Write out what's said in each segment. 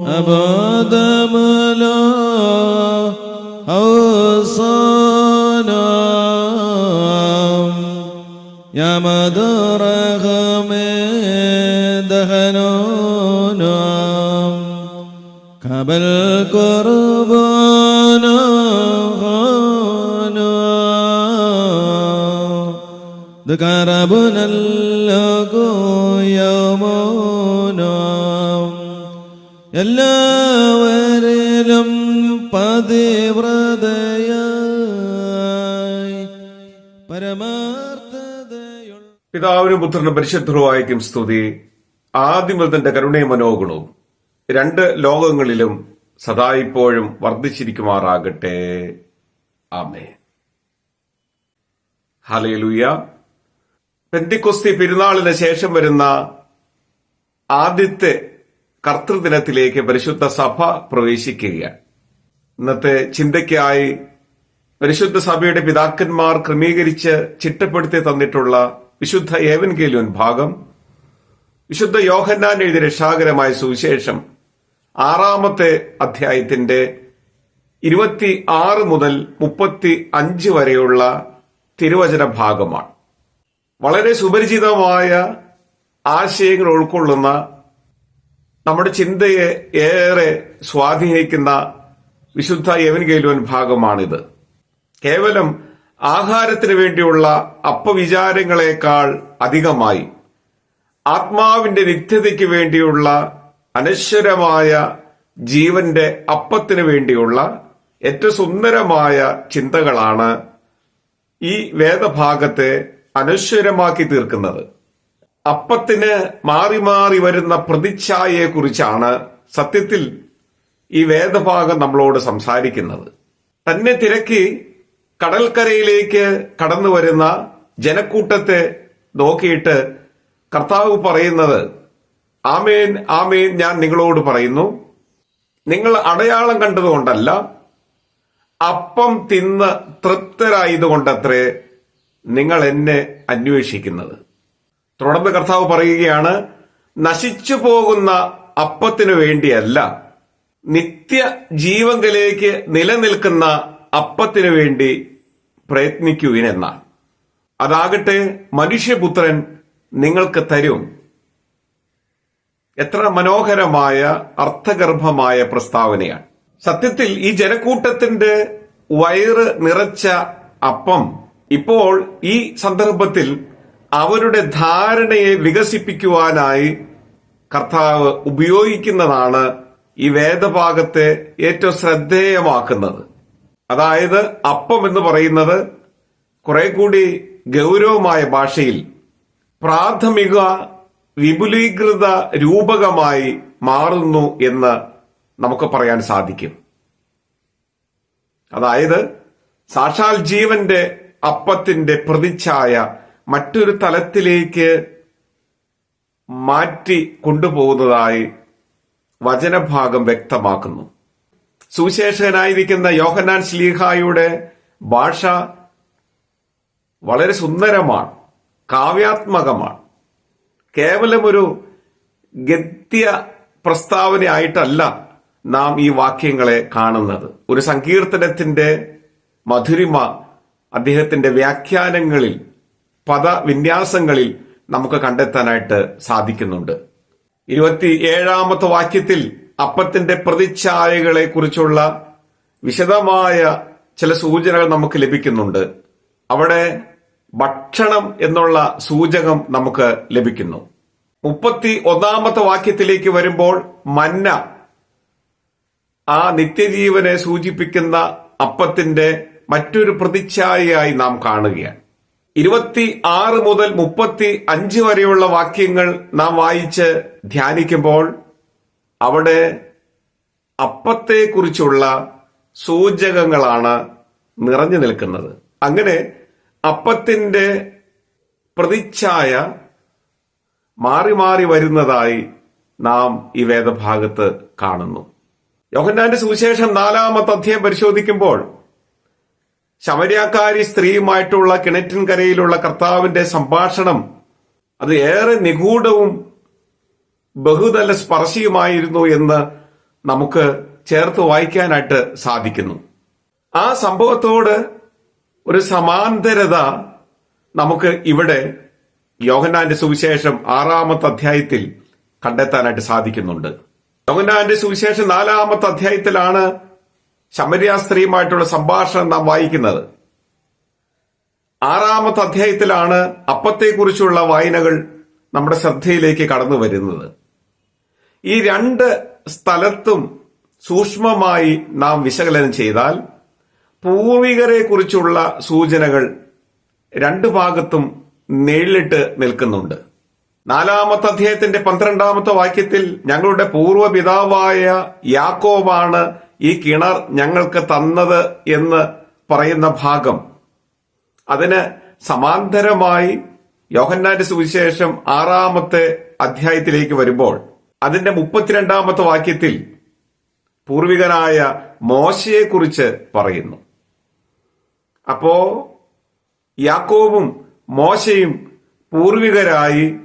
أبدا ملا أوصانا. يا مدار غمد دهنونا. قبل قربانا غانا. ذكر ربنا لكم يومنا. എല്ലാവരിലും പതിവ്രതയായി പരമാർത്ഥതയുള്ള പിതാവിനും പുത്രനും പരിശുദ്ധരുമായിരിക്കും സ്തുതി. ആദ്യം തന്റെ കരുണയും മനോഗുണവും രണ്ട് ലോകങ്ങളിലും സദാ ഇപ്പോഴും വർദ്ധിച്ചിരിക്കുമാറാകട്ടെ. ആമേ ഹലയിലൂയ പെന്തിക്കൊസ്തി പെരുന്നാളിന് ശേഷം വരുന്ന ആദ്യത്തെ കർത്തൃദിനത്തിലേക്ക് പരിശുദ്ധ സഭ പ്രവേശിക്കുകയാണ്. ഇന്നത്തെ ചിന്തയ്ക്കായി പരിശുദ്ധ സഭയുടെ പിതാക്കന്മാർ ക്രമീകരിച്ച് ചിട്ടപ്പെടുത്തി തന്നിട്ടുള്ള വിശുദ്ധ ഏവൻഗേലിയൻ ഭാഗം വിശുദ്ധ യോഹന്നാൻ എഴുതിയ രക്ഷാകരമായ സുവിശേഷം ആറാമത്തെ അധ്യായത്തിന്റെ ഇരുപത്തി ആറ് മുതൽ മുപ്പത്തി അഞ്ച് വരെയുള്ള തിരുവചന ഭാഗമാണ്. വളരെ സുപരിചിതമായ ആശയങ്ങൾ ഉൾക്കൊള്ളുന്ന നമ്മുടെ ചിന്തയെ ഏറെ സ്വാധീനിക്കുന്ന വിശുദ്ധ യവൻഗേലുവൻ ഭാഗമാണിത്. കേവലം ആഹാരത്തിന് വേണ്ടിയുള്ള അപ്പവിചാരങ്ങളെക്കാൾ അധികമായി ആത്മാവിന്റെ നിത്യതയ്ക്ക് വേണ്ടിയുള്ള അനശ്വരമായ ജീവന്റെ അപ്പത്തിന് വേണ്ടിയുള്ള ഏറ്റവും സുന്ദരമായ ചിന്തകളാണ് ഈ വേദഭാഗത്തെ അനശ്വരമാക്കി തീർക്കുന്നത്. അപ്പത്തിന് മാറി മാറി വരുന്ന പ്രതിച്ഛായയെക്കുറിച്ചാണ് സത്യത്തിൽ ഈ വേദഭാഗം നമ്മളോട് സംസാരിക്കുന്നത്. തന്നെ തിരക്കി കടൽക്കരയിലേക്ക് കടന്നു വരുന്ന ജനക്കൂട്ടത്തെ നോക്കിയിട്ട് കർത്താവ് പറയുന്നത് ആമേൻ ആമേൻ ഞാൻ നിങ്ങളോട് പറയുന്നു. നിങ്ങൾ അടയാളം കണ്ടതുകൊണ്ടല്ല അപ്പം തിന്ന് തൃപ്തരായതുകൊണ്ടത്രേ നിങ്ങൾ എന്നെ അന്വേഷിക്കുന്നത്. തുടർന്ന് കർത്താവ് പറയുകയാണ് നശിച്ചു പോകുന്ന അപ്പത്തിനു വേണ്ടിയല്ല നിത്യ ജീവങ്കലേക്ക് നിലനിൽക്കുന്ന അപ്പത്തിനു വേണ്ടി പ്രയത്നിക്കുവിനെന്നാണ് അതാകട്ടെ മനുഷ്യപുത്രൻ നിങ്ങൾക്ക് തരും. എത്ര മനോഹരമായ അർത്ഥഗർഭമായ പ്രസ്താവനയാണ്. സത്യത്തിൽ ഈ ജനക്കൂട്ടത്തിന്റെ വയറ് നിറച്ച അപ്പം ഇപ്പോൾ ഈ സന്ദർഭത്തിൽ അവരുടെ ധാരണയെ വികസിപ്പിക്കുവാനായി കർത്താവ് ഉപയോഗിക്കുന്നതാണ് ഈ വേദഭാഗത്തെ ഏറ്റവും ശ്രദ്ധേയമാക്കുന്നത്. അതായത് അപ്പം എന്ന് പറയുന്നത് കുറെ കൂടി ഗൗരവമായ ഭാഷയിൽ പ്രാഥമിക വിപുലീകൃത രൂപകമായി മാറുന്നു എന്ന് നമുക്ക് പറയാൻ സാധിക്കും. അതായത് സാക്ഷാൽ ജീവന്റെ അപ്പത്തിന്റെ പ്രതിച്ഛായ മറ്റൊരു തലത്തിലേക്ക് മാറ്റി കൊണ്ടുപോകുന്നതായി വചനഭാഗം വ്യക്തമാക്കുന്നു. സുവിശേഷകനായിരിക്കുന്ന യോഹന്നാൻ ശ്ലീഹായുടെ ഭാഷ വളരെ സുന്ദരമാണ് കാവ്യാത്മകമാണ്. കേവലം ഒരു ഗദ്യ പ്രസ്താവനയായിട്ടല്ല നാം ഈ വാക്യങ്ങളെ കാണുന്നത്. ഒരു സങ്കീർത്തനത്തിന്റെ മധുരിമ അദ്ദേഹത്തിന്റെ വ്യാഖ്യാനങ്ങളിൽ പദവിന്യാസങ്ങളിൽ നമുക്ക് കണ്ടെത്താനായിട്ട് സാധിക്കുന്നുണ്ട്. ഇരുപത്തി ഏഴാമത്തെ വാക്യത്തിൽ അപ്പത്തിന്റെ പ്രതിച്ഛായകളെ കുറിച്ചുള്ള വിശദമായ ചില സൂചനകൾ നമുക്ക് ലഭിക്കുന്നുണ്ട്. അവിടെ ഭക്ഷണം എന്നുള്ള സൂചകം നമുക്ക് ലഭിക്കുന്നു. മുപ്പത്തി ഒന്നാമത്തെ വാക്യത്തിലേക്ക് വരുമ്പോൾ മന്ന ആ നിത്യജീവനെ സൂചിപ്പിക്കുന്ന അപ്പത്തിന്റെ മറ്റൊരു പ്രതിച്ഛായയായി നാം കാണുകയാണ്. ഇരുപത്തി ആറ് മുതൽ മുപ്പത്തി അഞ്ച് വരെയുള്ള വാക്യങ്ങൾ നാം വായിച്ച് ധ്യാനിക്കുമ്പോൾ അവിടെ അപ്പത്തെക്കുറിച്ചുള്ള സൂചകങ്ങളാണ് നിറഞ്ഞു നിൽക്കുന്നത്. അങ്ങനെ അപ്പത്തിന്റെ പ്രതിച്ഛായ മാറി മാറി വരുന്നതായി നാം ഈ വേദഭാഗത്ത് കാണുന്നു. യോഹന്നാന്റെ സുവിശേഷം നാലാമത്തെ അധ്യായം പരിശോധിക്കുമ്പോൾ ശമര്യാക്കാരി സ്ത്രീയുമായിട്ടുള്ള കിണറ്റിൻകരയിലുള്ള കർത്താവിന്റെ സംഭാഷണം അത് ഏറെ നിഗൂഢവും ബഹുതല സ്പർശിയുമായിരുന്നു എന്ന് നമുക്ക് ചേർത്ത് വായിക്കാനായിട്ട് സാധിക്കുന്നു. ആ സംഭവത്തോട് ഒരു സമാന്തരത നമുക്ക് ഇവിടെ യോഹന്നാന്റെ സുവിശേഷം ആറാമത്തെ അധ്യായത്തിൽ കണ്ടെത്താനായിട്ട് സാധിക്കുന്നുണ്ട്. യോഹന്നാന്റെ സുവിശേഷം നാലാമത്തെ അധ്യായത്തിലാണ് ശമരിയ സ്ത്രീയുമായിട്ടുള്ള സംഭാഷണം നാം വായിക്കുന്നത്. ആറാമത്തെ അധ്യായത്തിലാണ് അപ്പത്തെക്കുറിച്ചുള്ള വായനകൾ നമ്മുടെ ശ്രദ്ധയിലേക്ക് കടന്നു വരുന്നത്. ഈ രണ്ട് സ്ഥലത്തും സൂക്ഷ്മമായി നാം വിശകലനം ചെയ്താൽ പൂർവികരെ കുറിച്ചുള്ള സൂചനകൾ രണ്ടു ഭാഗത്തും നേരിട്ട് നിൽക്കുന്നുണ്ട്. നാലാമത്തെ അധ്യായത്തിന്റെ പന്ത്രണ്ടാമത്തെ വാക്യത്തിൽ ഞങ്ങളുടെ പൂർവപിതാവായ യാക്കോബാണ് ഈ കിണർ ഞങ്ങൾക്ക് തന്നത് എന്ന് പറയുന്ന ഭാഗം. അതിന് സമാന്തരമായി യോഹന്നാന്റെ സുവിശേഷം ആറാമത്തെ അധ്യായത്തിലേക്ക് വരുമ്പോൾ അതിന്റെ മുപ്പത്തിരണ്ടാമത്തെ വാക്യത്തിൽ പൂർവികനായ മോശയെക്കുറിച്ച് പറയുന്നു. അപ്പോ യാക്കോബും മോശയും പൂർവികരായി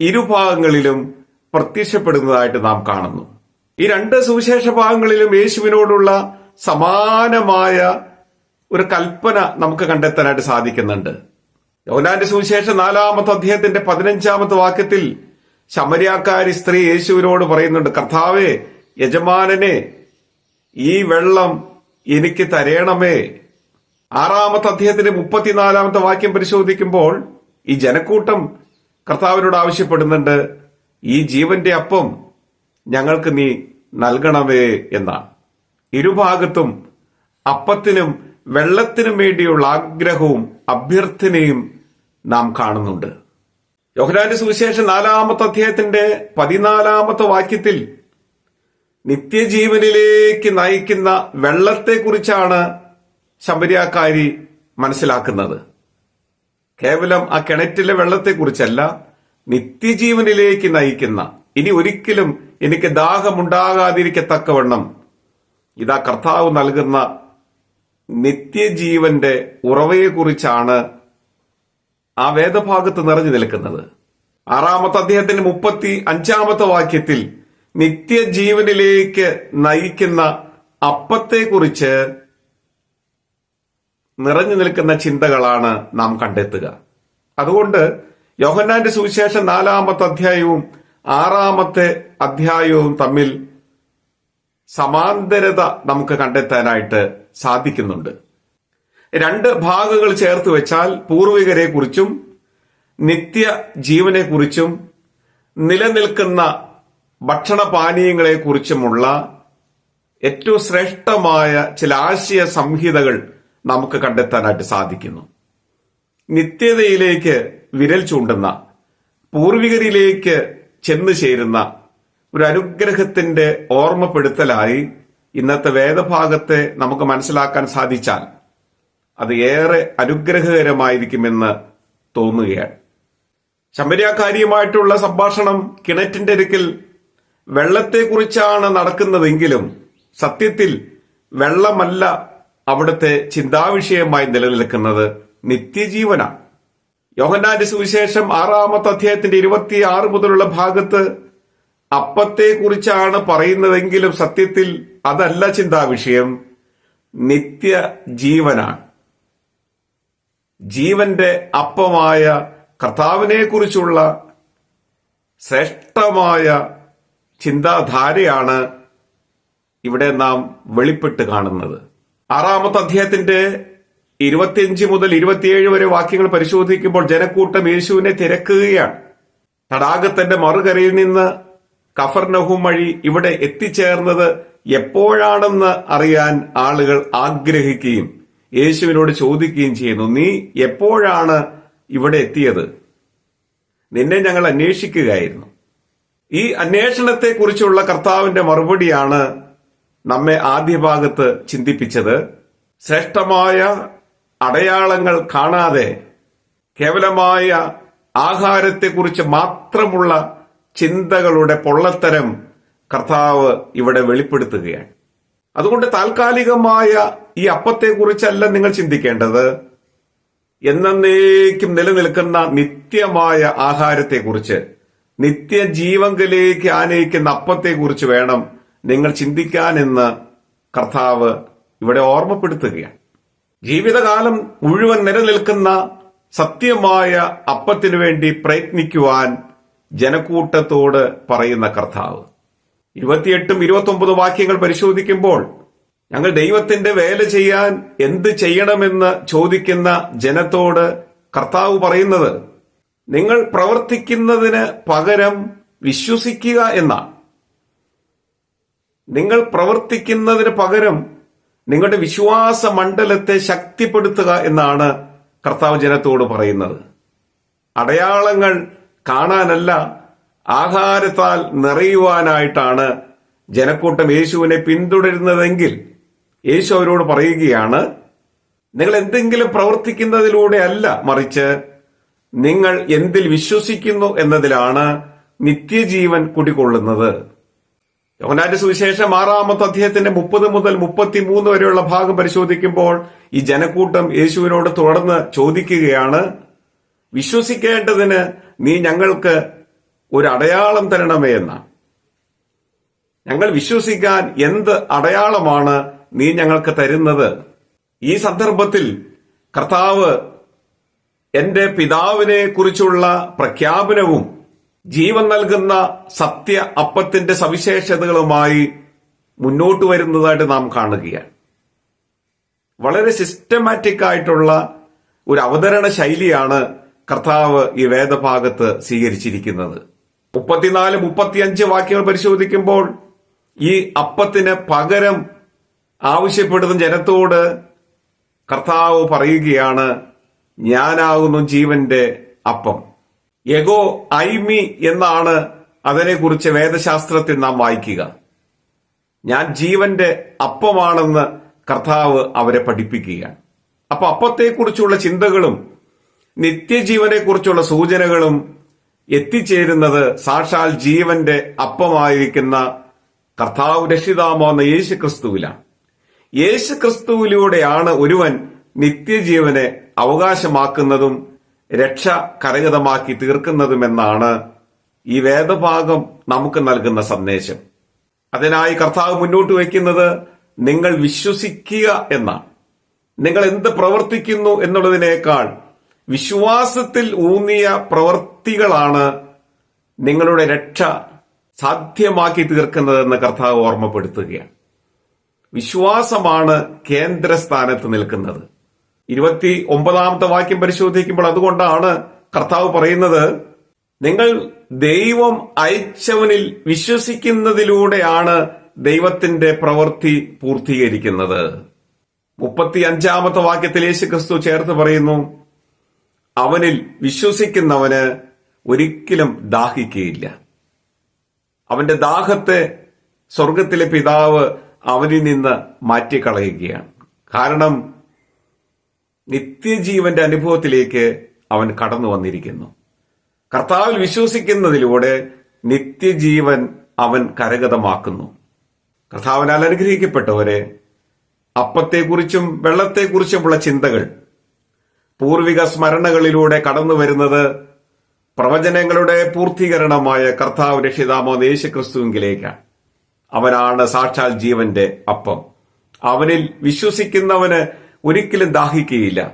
ഇരുഭാഗങ്ങളിലും പ്രത്യക്ഷപ്പെടുന്നതായിട്ട് നാം കാണുന്നു. ഈ രണ്ട് സുവിശേഷ ഭാഗങ്ങളിലും യേശുവിനോടുള്ള സമാനമായ ഒരു കൽപ്പന നമുക്ക് കണ്ടെത്താനായിട്ട് സാധിക്കുന്നുണ്ട്. യോനാന്റെ സുവിശേഷം നാലാമത്തെ അദ്ദേഹത്തിന്റെ പതിനഞ്ചാമത്തെ വാക്യത്തിൽ ശമര്യാക്കാരി സ്ത്രീ യേശുവിനോട് പറയുന്നുണ്ട് കർത്താവേ യജമാനനെ ഈ വെള്ളം എനിക്ക് തരേണമേ. ആറാമത്തെ അദ്ദേഹത്തിന്റെ മുപ്പത്തിനാലാമത്തെ വാക്യം പരിശോധിക്കുമ്പോൾ ഈ ജനക്കൂട്ടം കർത്താവിനോട് ആവശ്യപ്പെടുന്നുണ്ട് ഈ ജീവന്റെ അപ്പം ഞങ്ങൾക്ക് നീ നൽകണമേ എന്നാണ്. ഇരുഭാഗത്തും അപ്പത്തിനും വെള്ളത്തിനും വേണ്ടിയുള്ള ആഗ്രഹവും അഭ്യർത്ഥനയും നാം കാണുന്നുണ്ട്. യോഹനാന്റെ സുവിശേഷം നാലാമത്തെ അധ്യായത്തിന്റെ പതിനാലാമത്തെ വാക്യത്തിൽ നിത്യജീവനിലേക്ക് നയിക്കുന്ന വെള്ളത്തെക്കുറിച്ചാണ് ശബരിയാക്കാരി മനസ്സിലാക്കുന്നത്. കേവലം ആ കിണറ്റിലെ വെള്ളത്തെക്കുറിച്ചല്ല നിത്യജീവനിലേക്ക് നയിക്കുന്ന ഇനി ഒരിക്കലും എനിക്ക് ദാഹമുണ്ടാകാതിരിക്കത്തക്കവണ്ണം ഇതാ കർത്താവ് നൽകുന്ന നിത്യജീവന്റെ ഉറവയെക്കുറിച്ചാണ് ആ വേദഭാഗത്ത് നിറഞ്ഞു നിൽക്കുന്നത്. ആറാമത്തെ അദ്ദേഹത്തിന്റെ മുപ്പത്തി അഞ്ചാമത്തെ വാക്യത്തിൽ നിത്യജീവനിലേക്ക് നയിക്കുന്ന അപ്പത്തെക്കുറിച്ച് നിറഞ്ഞു നിൽക്കുന്ന ചിന്തകളാണ് നാം കണ്ടെത്തുക. അതുകൊണ്ട് യോഹന്നാന്റെ സുവിശേഷം നാലാമത്തെ അധ്യായവും ആറാമത്തെ അധ്യായവും തമ്മിൽ സമാന്തരത നമുക്ക് കണ്ടെത്താനായിട്ട് സാധിക്കുന്നുണ്ട്. രണ്ട് ഭാഗങ്ങൾ ചേർത്ത് വെച്ചാൽ പൂർവികരെ കുറിച്ചും നിത്യ ജീവനെ കുറിച്ചും നിലനിൽക്കുന്ന ഭക്ഷണപാനീയങ്ങളെക്കുറിച്ചുമുള്ള ഏറ്റവും ശ്രേഷ്ഠമായ ചില ആശയ സംഹിതകൾ നമുക്ക് കണ്ടെത്താനായിട്ട് സാധിക്കുന്നു. നിത്യതയിലേക്ക് വിരൽ ചൂണ്ടുന്ന പൂർവികരിലേക്ക് ചെന്നു ചേരുന്ന ഒരു അനുഗ്രഹത്തിന്റെ ഓർമ്മപ്പെടുത്തലായി ഇന്നത്തെ വേദഭാഗത്തെ നമുക്ക് മനസ്സിലാക്കാൻ സാധിച്ചാൽ അത് ഏറെ അനുഗ്രഹകരമായിരിക്കുമെന്ന് തോന്നുകയാണ്. ശമ്പര്യാകാരിയുമായിട്ടുള്ള സംഭാഷണം കിണറ്റിന്റെ അടുക്കൽ വെള്ളത്തെക്കുറിച്ചാണ് നടക്കുന്നതെങ്കിലും സത്യത്തിൽ വെള്ളമല്ല അവിടുത്തെ ചിന്താവിഷയമായി നിലനിൽക്കുന്നത് നിത്യജീവനാണ്. യോഹന്നാന്റെ സുവിശേഷം ആറാമത്തെ അധ്യായത്തിന്റെ ഇരുപത്തി ആറ് മുതലുള്ള ഭാഗത്ത് അപ്പത്തെക്കുറിച്ചാണ് പറയുന്നതെങ്കിലും സത്യത്തിൽ അതല്ല ചിന്താ വിഷയം. നിത്യ ജീവനാണ്. ജീവന്റെ അപ്പമായ കർത്താവിനെ കുറിച്ചുള്ള ശ്രേഷ്ഠമായ ചിന്താധാരയാണ് ഇവിടെ നാം വെളിപ്പെട്ട് കാണുന്നത്. ആറാമത്തെ അധ്യായത്തിന്റെ ഇരുപത്തിയഞ്ച് മുതൽ ഇരുപത്തിയേഴ് വരെ വാക്യങ്ങൾ പരിശോധിക്കുമ്പോൾ ജനക്കൂട്ടം യേശുവിനെ തിരക്കുകയാണ്. തടാകത്തിന്റെ മറുകരയിൽ നിന്ന് കഫർനഹും വഴി ഇവിടെ എത്തിച്ചേർന്നത് എപ്പോഴാണെന്ന് അറിയാൻ ആളുകൾ ആഗ്രഹിക്കുകയും യേശുവിനോട് ചോദിക്കുകയും ചെയ്യുന്നു നീ എപ്പോഴാണ് ഇവിടെ എത്തിയത്? നിന്നെ ഞങ്ങൾ അന്വേഷിക്കുകയായിരുന്നു. ഈ അന്വേഷണത്തെക്കുറിച്ചുള്ള കർത്താവിന്റെ മറുപടിയാണ് നമ്മെ ആദ്യ ഭാഗത്ത് ചിന്തിപ്പിച്ചത്. ശ്രേഷ്ഠമായ അടയാളങ്ങൾ കാണാതെ കേവലമായ ആഹാരത്തെക്കുറിച്ച് മാത്രമുള്ള ചിന്തകളുടെ പൊള്ളത്തരം കർത്താവ് ഇവിടെ വെളിപ്പെടുത്തുകയാണ്. അതുകൊണ്ട് താൽക്കാലികമായ ഈ അപ്പത്തെക്കുറിച്ചല്ല നിങ്ങൾ ചിന്തിക്കേണ്ടത്. എന്നേക്കും നിലനിൽക്കുന്ന നിത്യമായ ആഹാരത്തെക്കുറിച്ച് നിത്യജീവങ്കലേക്ക് ആനയിക്കുന്ന അപ്പത്തെക്കുറിച്ച് വേണം നിങ്ങൾ ചിന്തിക്കാനെന്ന് കർത്താവ് ഇവിടെ ഓർമ്മപ്പെടുത്തുകയാണ്. ജീവിതകാലം മുഴുവൻ നിലനിൽക്കുന്ന സത്യമായ അപ്പത്തിനു വേണ്ടി പ്രയത്നിക്കുവാൻ ജനക്കൂട്ടത്തോട് പറയുന്ന കർത്താവ്. ഇരുപത്തിയെട്ടും ഇരുപത്തി വാക്യങ്ങൾ പരിശോധിക്കുമ്പോൾ ഞങ്ങൾ ദൈവത്തിന്റെ വേല ചെയ്യാൻ എന്ത് ചെയ്യണമെന്ന് ചോദിക്കുന്ന ജനത്തോട് കർത്താവ് പറയുന്നത് നിങ്ങൾ പ്രവർത്തിക്കുന്നതിന് പകരം വിശ്വസിക്കുക എന്നാണ്. നിങ്ങൾ പ്രവർത്തിക്കുന്നതിന് പകരം നിങ്ങളുടെ വിശ്വാസ മണ്ഡലത്തെ ശക്തിപ്പെടുത്തുക എന്നാണ് കർത്താവ് ജനത്തോട് പറയുന്നത്. അടയാളങ്ങൾ കാണാനല്ല ആഹാരത്താൽ നിറയുവാനായിട്ടാണ് ജനക്കൂട്ടം യേശുവിനെ പിന്തുടരുന്നതെങ്കിൽ യേശു അവരോട് പറയുകയാണ് നിങ്ങൾ എന്തെങ്കിലും പ്രവർത്തിക്കുന്നതിലൂടെ അല്ല മറിച്ച് നിങ്ങൾ എന്തിൽ വിശ്വസിക്കുന്നു എന്നതിലാണ് നിത്യജീവൻ കുടികൊള്ളുന്നത്. യോഹനാന്റെ സുവിശേഷം ആറാമത്തെ അധ്യായത്തിന്റെ മുപ്പത് മുതൽ മുപ്പത്തിമൂന്ന് വരെയുള്ള ഭാഗം പരിശോധിക്കുമ്പോൾ ഈ ജനക്കൂട്ടം യേശുവിനോട് തുടർന്ന് ചോദിക്കുകയാണ് വിശ്വസിക്കേണ്ടതിന് നീ ഞങ്ങൾക്ക് ഒരു അടയാളം തരണമേ എന്നാണ്. ഞങ്ങൾ വിശ്വസിക്കാൻ എന്ത് അടയാളമാണ് നീ ഞങ്ങൾക്ക് തരുന്നത്? ഈ സന്ദർഭത്തിൽ കർത്താവ് എന്റെ പിതാവിനെ കുറിച്ചുള്ള പ്രഖ്യാപനവും ജീവൻ നൽകുന്ന സത്യ അപ്പത്തിന്റെ സവിശേഷതകളുമായി മുന്നോട്ട് വരുന്നതായിട്ട് നാം കാണുകയാണ്. വളരെ സിസ്റ്റമാറ്റിക് ആയിട്ടുള്ള ഒരു അവതരണ ശൈലിയാണ് കർത്താവ് ഈ വേദഭാഗത്ത് സ്വീകരിച്ചിരിക്കുന്നത്. മുപ്പത്തിനാല് മുപ്പത്തിയഞ്ച് വാക്യങ്ങൾ പരിശോധിക്കുമ്പോൾ ഈ അപ്പത്തിന് പകരം ആവശ്യപ്പെടുന്ന ജനത്തോട് കർത്താവ് പറയുകയാണ് ഞാനാകുന്നു ജീവന്റെ അപ്പം. യഗോ ഐമി എന്നാണ് അതിനെക്കുറിച്ച് വേദശാസ്ത്രത്തിൽ നാം വായിക്കുക. ഞാൻ ജീവന്റെ അപ്പമാണെന്ന് കർത്താവ് അവരെ പഠിപ്പിക്കുകയാണ്. അപ്പൊ അപ്പത്തെക്കുറിച്ചുള്ള ചിന്തകളും നിത്യജീവനെക്കുറിച്ചുള്ള സൂചനകളും എത്തിച്ചേരുന്നത് സാക്ഷാൽ ജീവന്റെ അപ്പമായിരിക്കുന്ന കർത്താവ് രക്ഷിതാമോന്ന യേശു ക്രിസ്തുവിലാണ് യേശു ക്രിസ്തുവിലൂടെയാണ് ഒരുവൻ നിത്യജീവനെ അവകാശമാക്കുന്നതും രക്ഷ കരഗതമാക്കി തീർക്കുന്നതുമെന്നാണ് ഈ വേദഭാഗം നമുക്ക് നൽകുന്ന സന്ദേശം. അതിനായി കർത്താവ് മുന്നോട്ട് വയ്ക്കുന്നത് നിങ്ങൾ വിശ്വസിക്കുക എന്നാണ്. നിങ്ങൾ എന്ത് പ്രവർത്തിക്കുന്നു എന്നുള്ളതിനേക്കാൾ വിശ്വാസത്തിൽ ഊന്നിയ പ്രവർത്തികളാണ് നിങ്ങളുടെ രക്ഷ സാധ്യമാക്കി തീർക്കുന്നതെന്ന് കർത്താവ് ഓർമ്മപ്പെടുത്തുകയാണ്. വിശ്വാസമാണ് കേന്ദ്രസ്ഥാനത്ത് നിൽക്കുന്നത്. ഇരുപത്തി ഒമ്പതാമത്തെ വാക്യം പരിശോധിക്കുമ്പോൾ അതുകൊണ്ടാണ് കർത്താവ് പറയുന്നത് നിങ്ങൾ ദൈവം അയച്ചവനിൽ വിശ്വസിക്കുന്നതിലൂടെയാണ് ദൈവത്തിന്റെ പ്രവൃത്തി പൂർത്തീകരിക്കുന്നത്. മുപ്പത്തി അഞ്ചാമത്തെ വാക്യത്തിൽ യേശു ക്രിസ്തു ചേർത്ത് പറയുന്നു അവനിൽ വിശ്വസിക്കുന്നവന് ഒരിക്കലും ദാഹിക്കുകയില്ല. അവന്റെ ദാഹത്തെ സ്വർഗത്തിലെ പിതാവ് അവനിൽ നിന്ന് മാറ്റിക്കളയുകയാണ്. കാരണം നിത്യജീവന്റെ അനുഭവത്തിലേക്ക് അവൻ കടന്നു വന്നിരിക്കുന്നു. കർത്താവിൽ വിശ്വസിക്കുന്നതിലൂടെ നിത്യജീവൻ അവൻ കരഗതമാക്കുന്നു. കർത്താവിനാൽ അനുഗ്രഹിക്കപ്പെട്ടവരെ അപ്പത്തെക്കുറിച്ചും വെള്ളത്തെക്കുറിച്ചുമുള്ള ചിന്തകൾ പൂർവിക സ്മരണകളിലൂടെ കടന്നു വരുന്നത് പ്രവചനങ്ങളുടെ പൂർത്തീകരണമായ കർത്താവ് രക്ഷിതാമോ യേശുക്രിസ്തുവിങ്കിലേക്കാണ് അവനാണ് സാക്ഷാൽ ജീവന്റെ അപ്പം. അവനിൽ വിശ്വസിക്കുന്നവന് ഒരിക്കലും ദാഹിക്കുകയില്ല.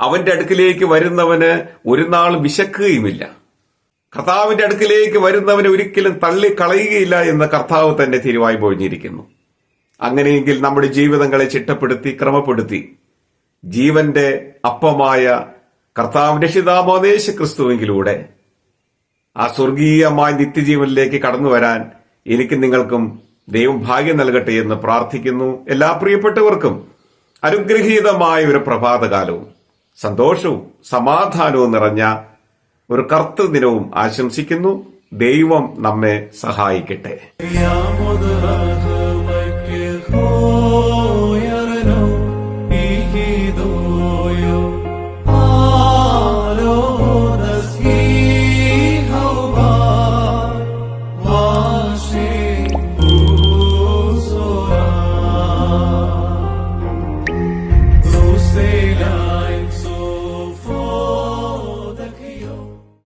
അവന്റെ അടുക്കിലേക്ക് വരുന്നവന് ഒരു നാൾ വിശക്കുകയുമില്ല. കർത്താവിന്റെ അടുക്കിലേക്ക് വരുന്നവനെ ഒരിക്കലും തള്ളിക്കളയുകയില്ല എന്ന് കർത്താവ് തന്നെ തിരുവായി പൊഴിഞ്ഞിരിക്കുന്നു. അങ്ങനെയെങ്കിൽ നമ്മുടെ ജീവിതങ്ങളെ ചിട്ടപ്പെടുത്തി ക്രമപ്പെടുത്തി ജീവന്റെ അപ്പമായ കർത്താവ് രക്ഷിതാമോദേശ ക്രിസ്തുവെങ്കിലൂടെ ആ സ്വർഗീയമായ നിത്യജീവനിലേക്ക് കടന്നു വരാൻ എനിക്ക് നിങ്ങൾക്കും ദൈവം ഭാഗ്യം നൽകട്ടെ എന്ന് പ്രാർത്ഥിക്കുന്നു എല്ലാ പ്രിയപ്പെട്ടവർക്കും അനുഗ്രഹീതമായ ഒരു പ്രഭാതകാലവും. സന്തോഷവും സമാധാനവും നിറഞ്ഞ ഒരു കർത്തൃദിനവും ആശംസിക്കുന്നു. ദൈവം നമ്മെ സഹായിക്കട്ടെ.